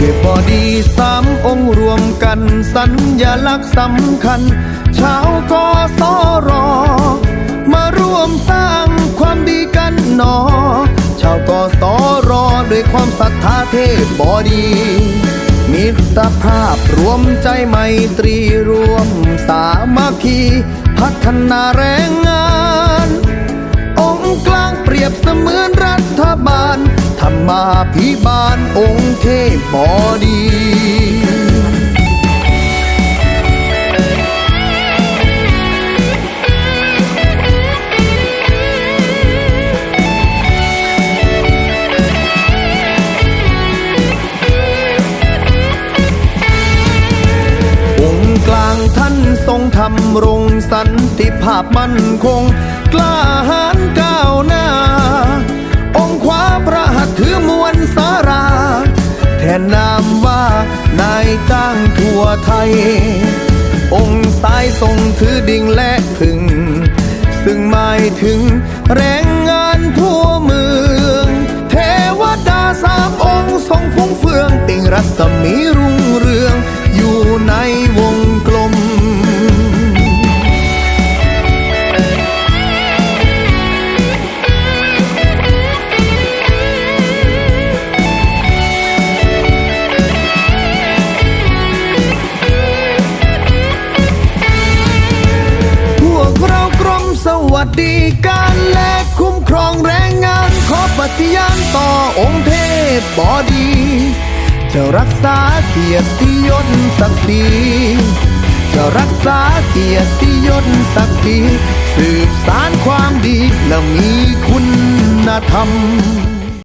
เทพบอดีสามองค์รวมกัน สัญญลักษณ์สำคัญ ชาวกสรมาร่วมสร้างความดีกันหนอ ชาวกสรด้วยความศรัทธาเทพบอดี มิตรภาพรวมใจไมตรีรวมสามัคคี พัฒนาแรงงาน องค์กลางเปรียบเสมือน มาพิบาลองค์เทพบอดีองค์กลางท่านทรงทำรงสันติภาพมั่นคงกล้า นนามว่านายจ้างทั่วไทย องค์ซ้ายทรงถือดิ่งและพึ่ง ซึ่งหมายถึงแรงงานทั่วเมือง เทวดาสามองค์ทรงฟุ้งเฟือง ติ่งรัศมีรุ่งเรือง อยู่ในวง วัสดิการและคุ้มครองแรงงานขอปฏิญาณต่อองค์เทพบอดี จะรักษาเกียรติยศศักดิ์ศรีจะรักษาเกียรติยศศักดิ์ศรีสืบสานความดีและมีคุณธรรม